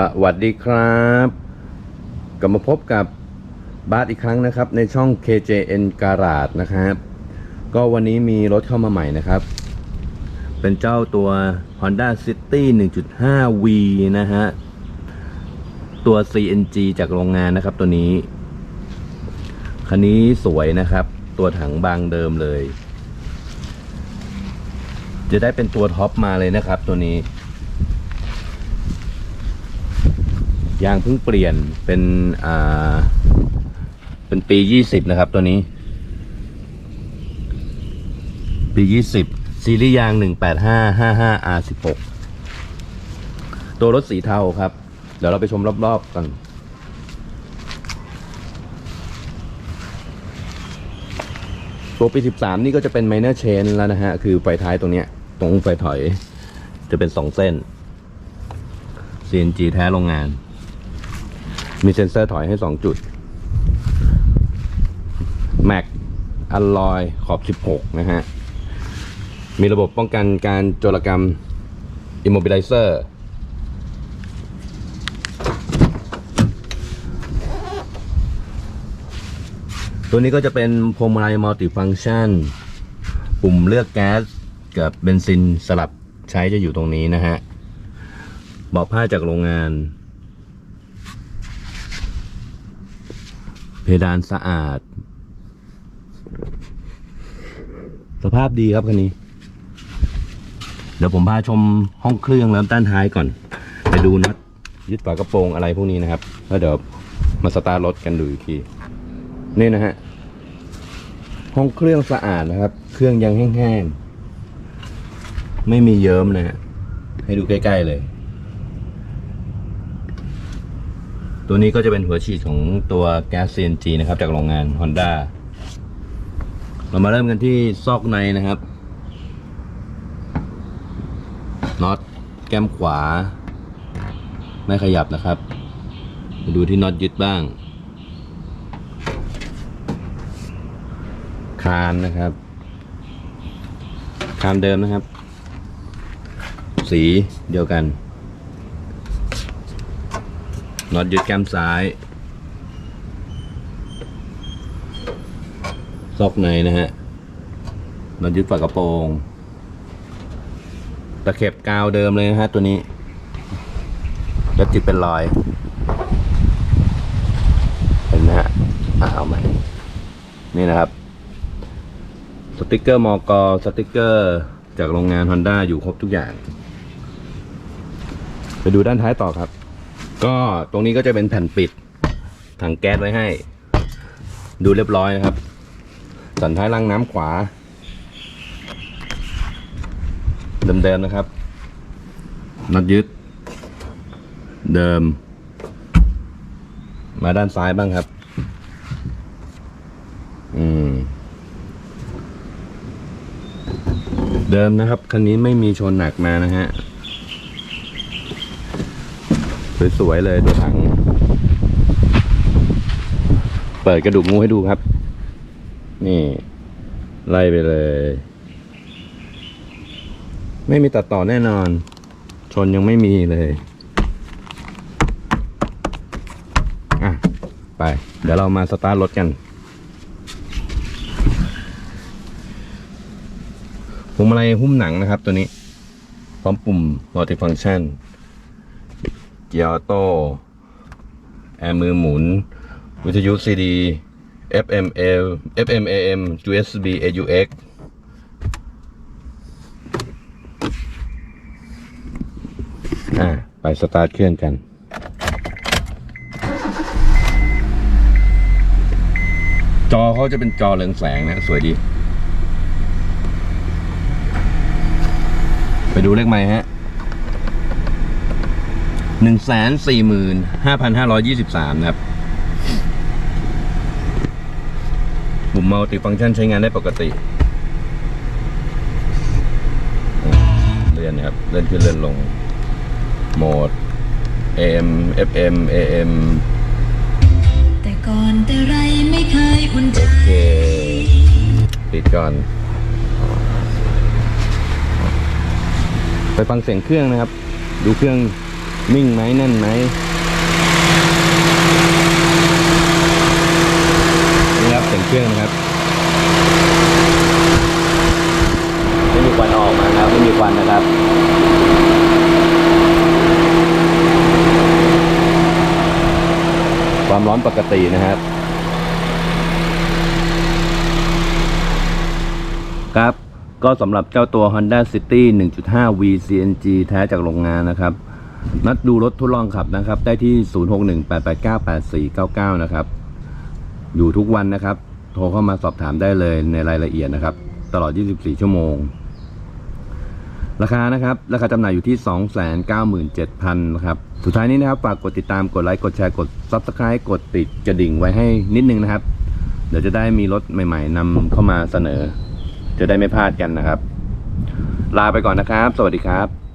สวัสดีครับกลับมาพบกับบาสอีกครั้งนะครับ ในช่อง KJN Garage นะครับ ก็วันนี้มีรถเข้ามาใหม่นะครับ เป็นเจ้าตัว Honda City 1.5V นะฮะ ตัว CNG จากโรงงานนะครับตัวนี้ คันนี้สวยนะครับ ตัวถังบางเดิมเลย จะได้เป็นตัวท็อปมาเลยนะครับตัวนี้ ยางเพิ่งเปลี่ยนเป็นอ่าเป็นปียี่สิบนะครับตัวนี้ ปียี่สิบซีรีส์ยางหนึ่งแปดห้าห้าห้า R สิบหกตัวรถสีเทาครับ เดี๋ยวเราไปชมรอบๆกันตัวปี 13 นี่ก็จะเป็น minor chain แล้วนะฮะ คือไฟท้ายตรงเนี้ย ตรงไฟถอย จะเป็น 2 เส้น CNG แท้โรงงาน มีเซ็นเซอร์ถอยให้ 2 จุด Mac อัลลอยขอบ 16 นะฮะ มีระบบป้องกันการโจรกรรม Immobilizer ตัวนี้ก็จะเป็นพวงมาลัยมัลติฟังชัน ปุ่มเลือกแก๊สกับเบนซินสลับใช้จะอยู่ตรงนี้นะฮะบาะผ้าจากโรงงาน เพดานสะอาด สภาพดีครับคันนี้ เดี๋ยวผมพาชมห้องเครื่องแล้วด้านท้ายก่อน ไปดูน็อตยึดฝากระโปรงอะไรพวกนี้นะครับ แล้วเดี๋ยวมาสตาร์ทรถกันดูอีกทีนี่นะฮะ ห้องเครื่องสะอาดนะครับ เครื่องยังแห้งๆ ไม่มีเยิ้มนะฮะ ให้ดูใกล้ ๆ เลย ตัวนี้ก็จะเป็นหัวฉีดของตัวแก๊ส CNG นะครับจากโรงงาน Honda เรามาเริ่มกันที่ซอกในนะครับน็อตแก้มขวา ไม่ขยับนะครับมาดูที่น็อตยึดบ้าง คานนะครับ คานเดิมนะครับ สีเดียวกัน น็อตยึดแก้มซ้าย ซอกในนะฮะน็อตยึดฝากระโปรงตะเข็บกาวเดิมเลยนะฮะตัวนี้แล้วจิตเป็นรอย เห็นไหมฮะอะเอาใหม่นี่นะครับ สติกเกอร์มอกสติกเกอร์จากโรงงาน Honda อยู่ครบทุกอย่าง ไปดูด้านท้ายต่อครับ ก็ตรงนี้ก็จะเป็นแผ่นปิดถังแก๊สไว้ให้ ดูเรียบร้อยนะครับ สันท้ายล่างน้ำขวา เดิมๆนะครับน็อตยึด เดิม มาด้านซ้ายบ้างครับ อืม เดิมนะครับ คันนี้ไม่มีชนหนักมานะฮะ สวยๆเลยตัวถัง เปิดกระดูกงูให้ดูครับ นี่ ไล่ไปเลย ไม่มีตัดต่อแน่นอน ชนยังไม่มีเลย อะ ไป เดี๋ยวเรามาสตาร์ทรถกันพวงมาลัยหุ้มหนังนะครับตัวนี้ พร้อมปุ่ม multifunction เกียร์ออโต้แอร์มือหมุน วิทยุ CD FM AM FM AM USB AUX อ่าไปสตาร์ทเครื่องกันจอเขาจะเป็นจอเรืองแสงนะ สวยดี ไปดูเลขไม้ฮะ หนึ่งแสนสี่หมื่นห้าพันห้าร้อยยี่สิบสามนะครับปุ่มมัลติฟังก์ชันใช้งานได้ปกติอ่าเลื่อนนะครับ เลื่อนขึ้นเลื่อนลง โหมด AM FM AM แต่ก่อนแต่ไรไม่เคยอุ่นใจ โอเค ปิดก่อน ไปฟังเสียงเครื่องนะครับ ดูเครื่อง นิ่งไหมแน่นไหมนี่ครับเสียงเครื่องนะครับไม่มีควันออกมาครับไม่มีควันนะครับความร้อนปกตินะครับ ครับก็สำหรับเจ้าตัว Honda City 1.5 V CNG แท้จากโรงงานนะครับ นัดดูรถทดลองขับนะครับ ได้ที่ 0618898499 นะครับ อยู่ทุกวันนะครับ โทรเข้ามาสอบถามได้เลยในรายละเอียดนะครับ ตลอด 24 ชั่วโมง ราคานะครับ ราคาจำหน่ายอยู่ที่ 297,000นะครับ สุดท้ายนี้นะครับ ฝากกดติดตาม กดไลค์ กดแชร์ กด Subscribe กดติดกระดิ่งไว้ให้นิดนึงนะครับ เดี๋ยวจะได้มีรถใหม่ ๆนำเข้ามาเสนอ จะได้ไม่พลาดกันนะครับ ลาไปก่อนนะครับ สวัสดีครับ